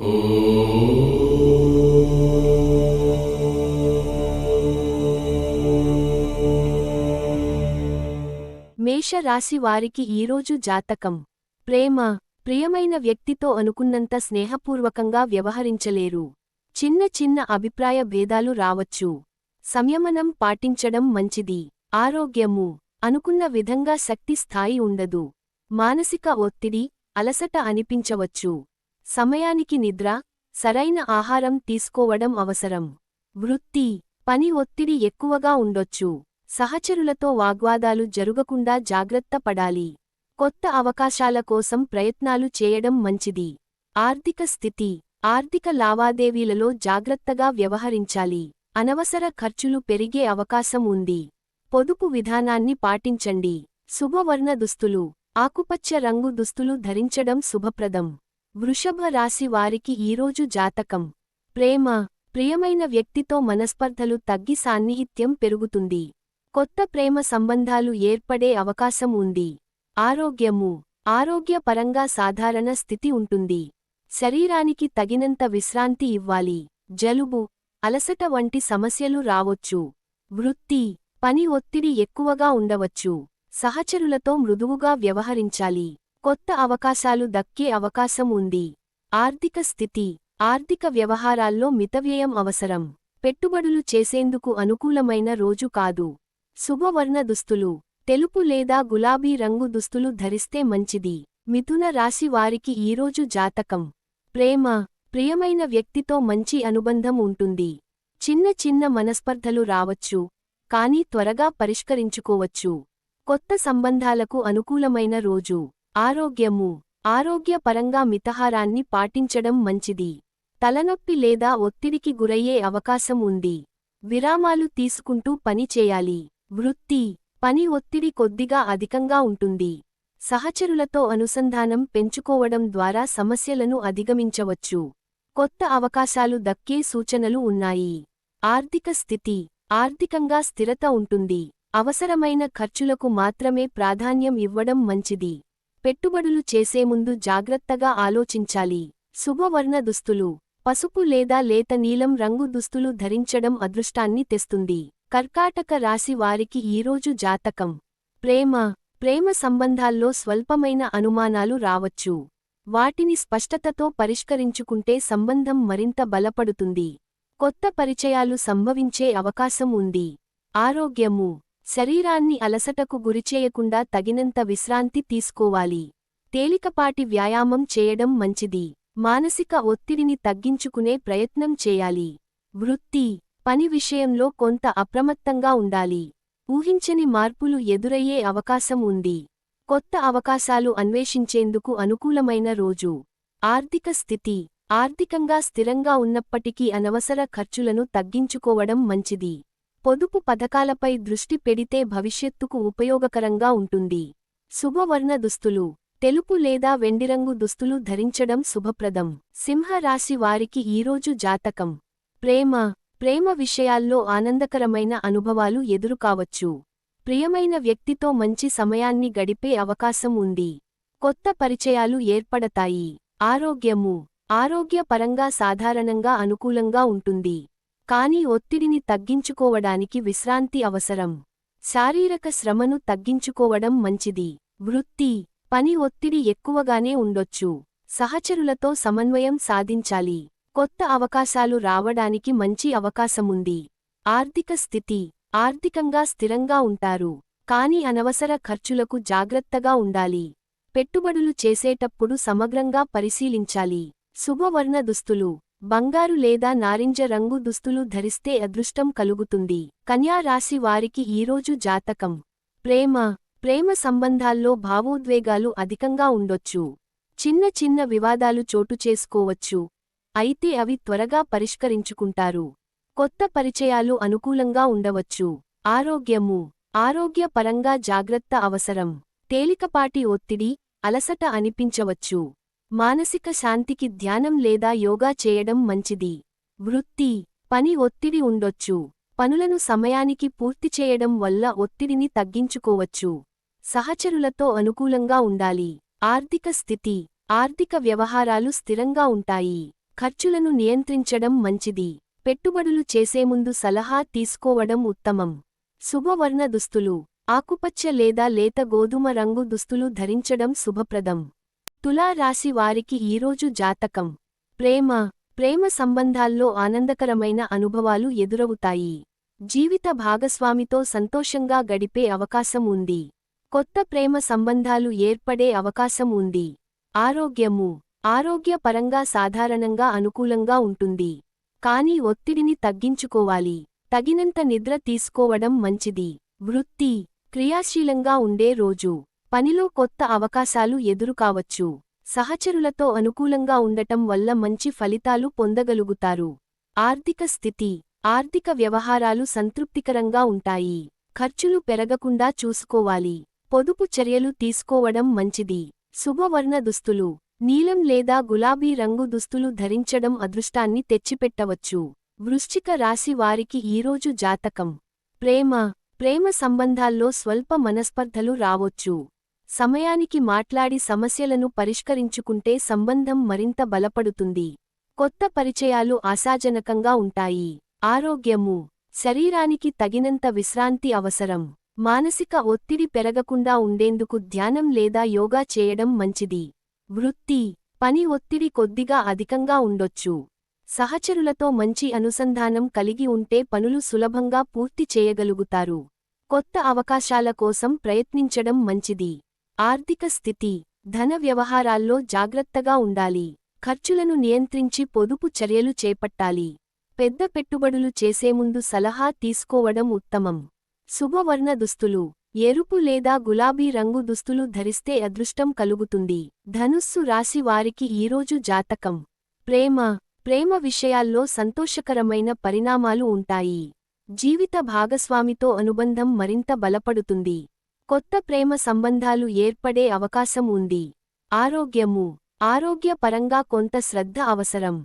మేషరాశి వారికి ఈరోజు జాతకం. ప్రేమ ప్రియమైన వ్యక్తితో అనుకున్నంత స్నేహపూర్వకంగా వ్యవహరించలేరు. చిన్న చిన్న అభిప్రాయ భేదాలు రావచ్చు. సంయమనం పాటించడం మంచిది. ఆరోగ్యము అనుకున్న విధంగా శక్తి స్థాయి ఉండదు. మానసిక ఒత్తిడి అలసట అనిపించవచ్చు. సమయానికి నిద్ర సరైన ఆహారం తీసుకోవడం అవసరం. వృత్తి పని ఒత్తిడి ఎక్కువగా ఉండొచ్చు. సహచరులతో వాగ్వాదాలు జరుగకుండా జాగ్రత్త పడాలి. కొత్త అవకాశాల కోసం ప్రయత్నాలు చేయడం మంచిది. ఆర్థిక స్థితి ఆర్థిక లావాదేవీలలో జాగ్రత్తగా వ్యవహరించాలి. అనవసర ఖర్చులు పెరిగే అవకాశం ఉంది. పొదుపు విధానాన్ని పాటించండి. శుభవర్ణ దుస్తులు ఆకుపచ్చ రంగు దుస్తులు ధరించడం శుభప్రదం. వృషభ రాశి వారికి ఈరోజు జాతకం. ప్రేమ ప్రియమైన వ్యక్తితో మనస్పర్ధలు తగ్గి సాన్నిహిత్యం పెరుగుతుంది. కొత్త ప్రేమ సంబంధాలు ఏర్పడే అవకాశం ఉంది. ఆరోగ్యము ఆరోగ్యపరంగా సాధారణ స్థితి ఉంటుంది. శరీరానికి తగినంత విశ్రాంతి ఇవ్వాలి. జలుబు అలసట వంటి సమస్యలు రావొచ్చు. వృత్తి పని ఒత్తిడి ఎక్కువగా ఉండవచ్చు. సహచరులతో మృదువుగా వ్యవహరించాలి. కొత్త అవకాశాలు దక్కే అవకాశం ఉంది. ఆర్థిక స్థితి ఆర్థిక వ్యవహారాల్లో మితవ్యయం అవసరం. పెట్టుబడులు చేసేందుకు అనుకూలమైన రోజు కాదు. శుభవర్ణ దుస్తులు తెలుపు లేదా గులాబీ రంగు దుస్తులు ధరిస్తే మంచిది. మిథున రాశి వారికి ఈరోజు జాతకం. ప్రేమ ప్రియమైన వ్యక్తితో మంచి అనుబంధం ఉంటుంది. చిన్న చిన్న మనస్పర్ధలు రావచ్చు కానీ త్వరగా పరిష్కరించుకోవచ్చు. కొత్త సంబంధాలకు అనుకూలమైన రోజు. ఆరోగ్యము. ఆరోగ్యపరంగా మితహారాన్ని పాటించడం మంచిది. తలనొప్పి లేదా ఒత్తిడికి గురయ్యే అవకాశం ఉంది. విరామాలు తీసుకుంటూ పని చేయాలి. వృత్తి. పని ఒత్తిడి కొద్దిగా అధికంగా ఉంటుంది. సహచరులతో అనుసంధానం పెంచుకోవడం ద్వారా సమస్యలను అధిగమించవచ్చు. కొత్త అవకాశాలు దక్కే సూచనలు ఉన్నాయి. ఆర్థిక స్థితి. ఆర్థికంగా స్థిరత ఉంటుంది. అవసరమైన ఖర్చులకు మాత్రమే ప్రాధాన్యం ఇవ్వడం మంచిది. పెట్టుబడులు చేసే ముందు జాగ్రత్తగా ఆలోచించాలి. శుభవర్ణ దుస్తులు. పసుపు లేదా లేత నీలం రంగు దుస్తులు ధరించడం అదృష్టాన్ని తెస్తుంది. కర్కాటక రాశి వారికి ఈరోజు జాతకం. ప్రేమ. ప్రేమ సంబంధాల్లో స్వల్పమైన అనుమానాలు రావచ్చు. వాటిని స్పష్టతతో పరిష్కరించుకుంటే సంబంధం మరింత బలపడుతుంది. కొత్త పరిచయాలు సంభవించే అవకాశం ఉంది. ఆరోగ్యము. శరీరాన్ని అలసటకు గురిచేయకుండా తగినంత విశ్రాంతి తీసుకోవాలి. తేలికపాటి వ్యాయామం చేయడం మంచిది. మానసిక ఒత్తిడిని తగ్గించుకునే ప్రయత్నం చేయాలి. వృత్తి పని విషయంలో కొంత అప్రమత్తంగా ఉండాలి. ఊహించని మార్పులు ఎదురయ్యే అవకాశం ఉంది. కొత్త అవకాశాలు అన్వేషించేందుకు అనుకూలమైన రోజు. ఆర్థిక స్థితి ఆర్థికంగా స్థిరంగా ఉన్నప్పటికీ అనవసర ఖర్చులను తగ్గించుకోవడం మంచిది. పొదుపు పథకాలపై దృష్టి పెడితే భవిష్యత్తుకు ఉపయోగకరంగా ఉంటుంది. శుభవర్ణ దుస్తులు తెలుపు లేదా వెండిరంగు దుస్తులు ధరించడం శుభప్రదం. సింహరాశి వారికి ఈరోజు జాతకం. ప్రేమ ప్రేమ విషయాల్లో ఆనందకరమైన అనుభవాలు ఎదురుకావచ్చు. ప్రియమైన వ్యక్తితో మంచి సమయాన్ని గడిపే అవకాశం ఉంది. కొత్త పరిచయాలు ఏర్పడతాయి. ఆరోగ్యము ఆరోగ్యపరంగా సాధారణంగా అనుకూలంగా ఉంటుంది. కాని ఒత్తిడిని తగ్గించుకోవడానికి విశ్రాంతి అవసరం. శారీరక శ్రమను తగ్గించుకోవడం మంచిది. వృత్తి. పని ఒత్తిడి ఎక్కువగానే ఉండొచ్చు. సహచరులతో సమన్వయం సాధించాలి. కొత్త అవకాశాలు రావడానికి మంచి అవకాశముంది. ఆర్థిక స్థితి. ఆర్థికంగా స్థిరంగా ఉంటారు. కాని అనవసర ఖర్చులకు జాగ్రత్తగా ఉండాలి. పెట్టుబడులు చేసేటప్పుడు సమగ్రంగా పరిశీలించాలి. శుభవర్ణ దుస్తులు. బంగారు లేదా నారింజ రంగు దుస్తులు ధరిస్తే అదృష్టం కలుగుతుంది. కన్యా రాశి వారికి ఈరోజు జాతకం. ప్రేమ ప్రేమ సంబంధాల్లో భావోద్వేగాలు అధికంగా ఉండొచ్చు. చిన్న చిన్న వివాదాలు చోటు చేసుకోవచ్చు. అయితే అవి త్వరగా పరిష్కరించుకుంటారు. కొత్త పరిచయాలు అనుకూలంగా ఉండవచ్చు. ఆరోగ్యము ఆరోగ్యపరంగా జాగ్రత్త అవసరం. తేలికపాటి ఒత్తిడి అలసట అనిపించవచ్చు. మానసిక శాంతికి ధ్యానం లేదా యోగా చేయడం మంచిది. వృత్తి పని ఒత్తిడి ఉండొచ్చు. పనులను సమయానికి పూర్తి చేయడం వల్ల ఒత్తిడిని తగ్గించుకోవచ్చు. సహచరులతో అనుకూలంగా ఉండాలి. ఆర్థిక స్థితి ఆర్థిక వ్యవహారాలు స్థిరంగా ఉంటాయి. ఖర్చులను నియంత్రించడం మంచిది. పెట్టుబడులు చేసే ముందు సలహా తీసుకోవడం ఉత్తమం. శుభవర్ణ దుస్తులు ఆకుపచ్చ లేదా లేత గోధుమ రంగు దుస్తులు ధరించడం శుభప్రదం. తులారాశి వారికి ఈరోజు జాతకం. ప్రేమ ప్రేమ సంబంధాల్లో ఆనందకరమైన అనుభవాలు ఎదురవుతాయి. జీవిత భాగస్వామితో సంతోషంగా గడిపే అవకాశం ఉంది. కొత్త ప్రేమ సంబంధాలు ఏర్పడే అవకాశం ఉంది. ఆరోగ్యము ఆరోగ్యపరంగా సాధారణంగా అనుకూలంగా ఉంటుంది. కానీ ఒత్తిడిని తగ్గించుకోవాలి. తగినంత నిద్ర తీసుకోవడం మంచిది. వృత్తి క్రియాశీలంగా ఉండే రోజు. పనిలో కొత్త అవకాశాలు ఎదురుకావచ్చు. సహచరులతో అనుకూలంగా ఉండటం వల్ల మంచి ఫలితాలు పొందగలుగుతారు. ఆర్థిక స్థితి ఆర్థిక వ్యవహారాలు సంతృప్తికరంగా ఉంటాయి. ఖర్చులు పెరగకుండా చూసుకోవాలి. పొదుపు చర్యలు తీసుకోవడం మంచిది. శుభవర్ణ దుస్తులు నీలం లేదా గులాబీ రంగు దుస్తులు ధరించడం అదృష్టాన్ని తెచ్చిపెట్టవచ్చు. వృశ్చిక రాశి వారికి ఈరోజు జాతకం. ప్రేమ ప్రేమ సంబంధాల్లో స్వల్ప మనస్పర్ధలు రావొచ్చు. సమయానికి మాట్లాడి సమస్యలను పరిష్కరించుకుంటే సంబంధం మరింత బలపడుతుంది. కొత్త పరిచయాలు ఆశాజనకంగా ఉంటాయి. ఆరోగ్యము శరీరానికి తగినంత విశ్రాంతి అవసరం. మానసిక ఒత్తిడి పెరగకుండా ఉండేందుకు ధ్యానం లేదా యోగా చేయడం మంచిది. వృత్తి పని ఒత్తిడి కొద్దిగా అధికంగా ఉండొచ్చు. సహచరులతో మంచి అనుసంధానం కలిగి ఉంటే పనులు సులభంగా పూర్తి చేయగలుగుతారు. కొత్త అవకాశాల కోసం ప్రయత్నించడం మంచిది. ఆర్థిక స్థితి ధన వ్యవహారాల్లో జాగ్రత్తగా ఉండాలి. ఖర్చులను నియంత్రించి పొదుపు చర్యలు చేపట్టాలి. పెద్ద పెట్టుబడులు చేసే ముందు సలహా తీసుకోవడం ఉత్తమం. శుభవర్ణ దుస్తులు ఎరుపు లేదా గులాబీ రంగు దుస్తులు ధరిస్తే అదృష్టం కలుగుతుంది. ధనుస్సు రాశి వారికి ఈరోజు జాతకం. ప్రేమ ప్రేమ విషయాల్లో సంతోషకరమైన పరిణామాలు ఉంటాయి. జీవిత భాగస్వామితో అనుబంధం మరింత బలపడుతుంది. కొత్త ప్రేమ సంబంధాలు ఏర్పడే అవకాశం ఉంది. ఆరోగ్యము. ఆరోగ్యపరంగా కొంత శ్రద్ధ అవసరం.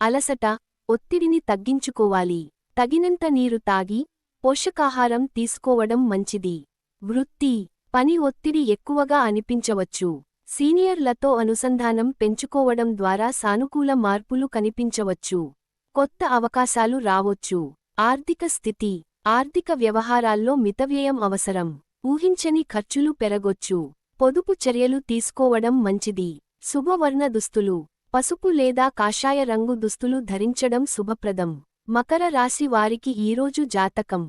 అలసట ఒత్తిడిని తగ్గించుకోవాలి. తగినంత నీరు తాగి పోషకాహారం తీసుకోవడం మంచిది. వృత్తి. పని ఒత్తిడి ఎక్కువగా అనిపించవచ్చు. సీనియర్లతో అనుసంధానం పెంచుకోవడం ద్వారా సానుకూల మార్పులు కనిపించవచ్చు. కొత్త అవకాశాలు రావొచ్చు. ఆర్థిక స్థితి. ఆర్థిక వ్యవహారాల్లో మితవ్యయం అవసరం. ఊహించని ఖర్చులు పెరగొచ్చు. పొదుపు చర్యలు తీసుకోవడం మంచిది. శుభవర్ణ దుస్తులు పసుపు లేదా కాషాయ రంగు దుస్తులు ధరించడం శుభప్రదం. మకర రాశి వారికి ఈరోజు జాతకం.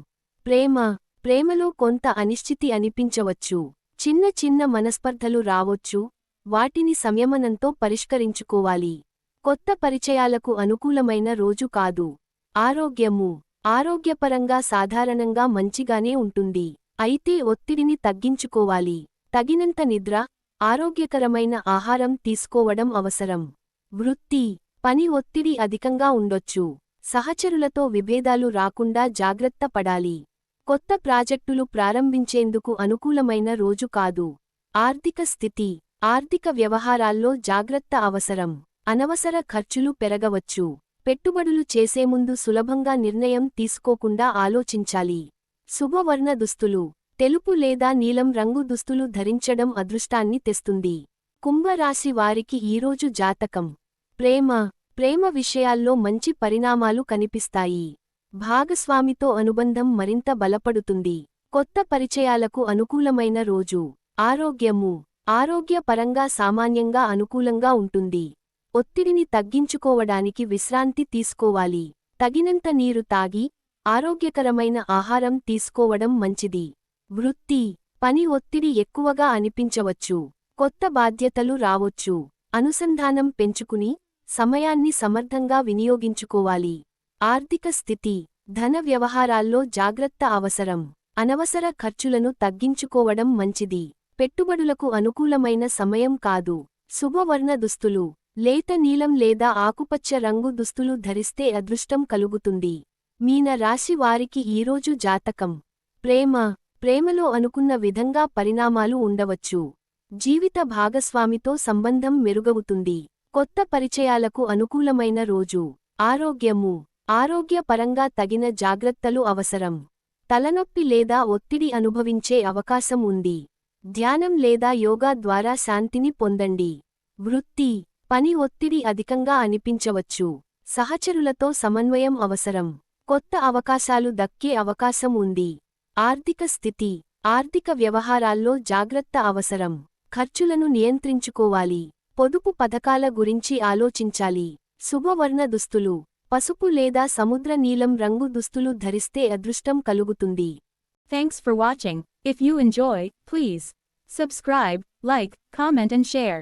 ప్రేమ ప్రేమలో కొంత అనిశ్చితి అనిపించవచ్చు. చిన్న చిన్న మనస్పర్ధలు రావొచ్చు. వాటిని సంయమనంతో పరిష్కరించుకోవాలి. కొత్త పరిచయాలకు అనుకూలమైన రోజు కాదు. ఆరోగ్యము ఆరోగ్యపరంగా సాధారణంగా మంచిగానే ఉంటుంది. అయితే ఒత్తిడిని తగ్గించుకోవాలి. తగినంత నిద్ర ఆరోగ్యకరమైన ఆహారం తీసుకోవడం అవసరం. వృత్తి పని ఒత్తిడి అధికంగా ఉండొచ్చు. సహచరులతో విభేదాలు రాకుండా జాగ్రత్త పడాలి. కొత్త ప్రాజెక్టులు ప్రారంభించేందుకు అనుకూలమైన రోజు కాదు. ఆర్థిక స్థితి ఆర్థిక వ్యవహారాల్లో జాగ్రత్త అవసరం. అనవసర ఖర్చులు పెరగవచ్చు. పెట్టుబడులు చేసే ముందు సులభంగా నిర్ణయం తీసుకోకుండా ఆలోచించాలి. శుభవర్ణ దుస్తులు. తెలుపు లేదా నీలం రంగు దుస్తులు ధరించడం అదృష్టాన్ని తెస్తుంది. కుంభరాశి వారికి ఈరోజు జాతకం. ప్రేమ. ప్రేమ విషయాల్లో మంచి పరిణామాలు కనిపిస్తాయి. భాగస్వామితో అనుబంధం మరింత బలపడుతుంది. కొత్త పరిచయాలకు అనుకూలమైన రోజు. ఆరోగ్యము. ఆరోగ్యపరంగా సామాన్యంగా అనుకూలంగా ఉంటుంది. ఒత్తిడిని తగ్గించుకోవడానికి విశ్రాంతి తీసుకోవాలి. తగినంత నీరు తాగి ఆరోగ్యకరమైన ఆహారం తీసుకోవడం మంచిది. వృత్తి పని ఒత్తిడి ఎక్కువగా అనిపించవచ్చు. కొత్త బాధ్యతలు రావొచ్చు. అనుసంధానం పెంచుకుని సమయాన్ని సమర్థంగా వినియోగించుకోవాలి. ఆర్థిక స్థితి ధన వ్యవహారాల్లో జాగ్రత్త అవసరం. అనవసర ఖర్చులను తగ్గించుకోవడం మంచిది. పెట్టుబడులకు అనుకూలమైన సమయం కాదు. శుభవర్ణ దుస్తులు లేత నీలం లేదా ఆకుపచ్చ రంగు దుస్తులు ధరిస్తే అదృష్టం కలుగుతుంది. మీన రాశి వారికి ఈరోజు జాతకం. ప్రేమ ప్రేమలో అనుకున్న విధంగా పరిణామాలు ఉండవచ్చు. జీవిత భాగస్వామితో సంబంధం మెరుగవుతుంది. కొత్త పరిచయాలకు అనుకూలమైన రోజు. ఆరోగ్యము ఆరోగ్యపరంగా తగిన జాగ్రత్తలు అవసరం. తలనొప్పి లేదా ఒత్తిడి అనుభవించే అవకాశం ఉంది. ధ్యానం లేదా యోగా ద్వారా శాంతిని పొందండి. వృత్తి పని ఒత్తిడి అధికంగా అనిపించవచ్చు. సహచరులతో సమన్వయం అవసరం. కొత్త అవకాశాలు దక్కే అవకాశం ఉంది. ఆర్థిక స్థితి ఆర్థిక వ్యవహారాల్లో జాగ్రత్త అవసరం. ఖర్చులను నియంత్రించుకోవాలి. పొదుపు పథకాల గురించి ఆలోచించాలి. శుభవర్ణ దుస్తులు పసుపు లేదా సముద్ర నీలం రంగు దుస్తులు ధరిస్తే అదృష్టం కలుగుతుంది. Thanks for watching if you enjoy please subscribe like comment and share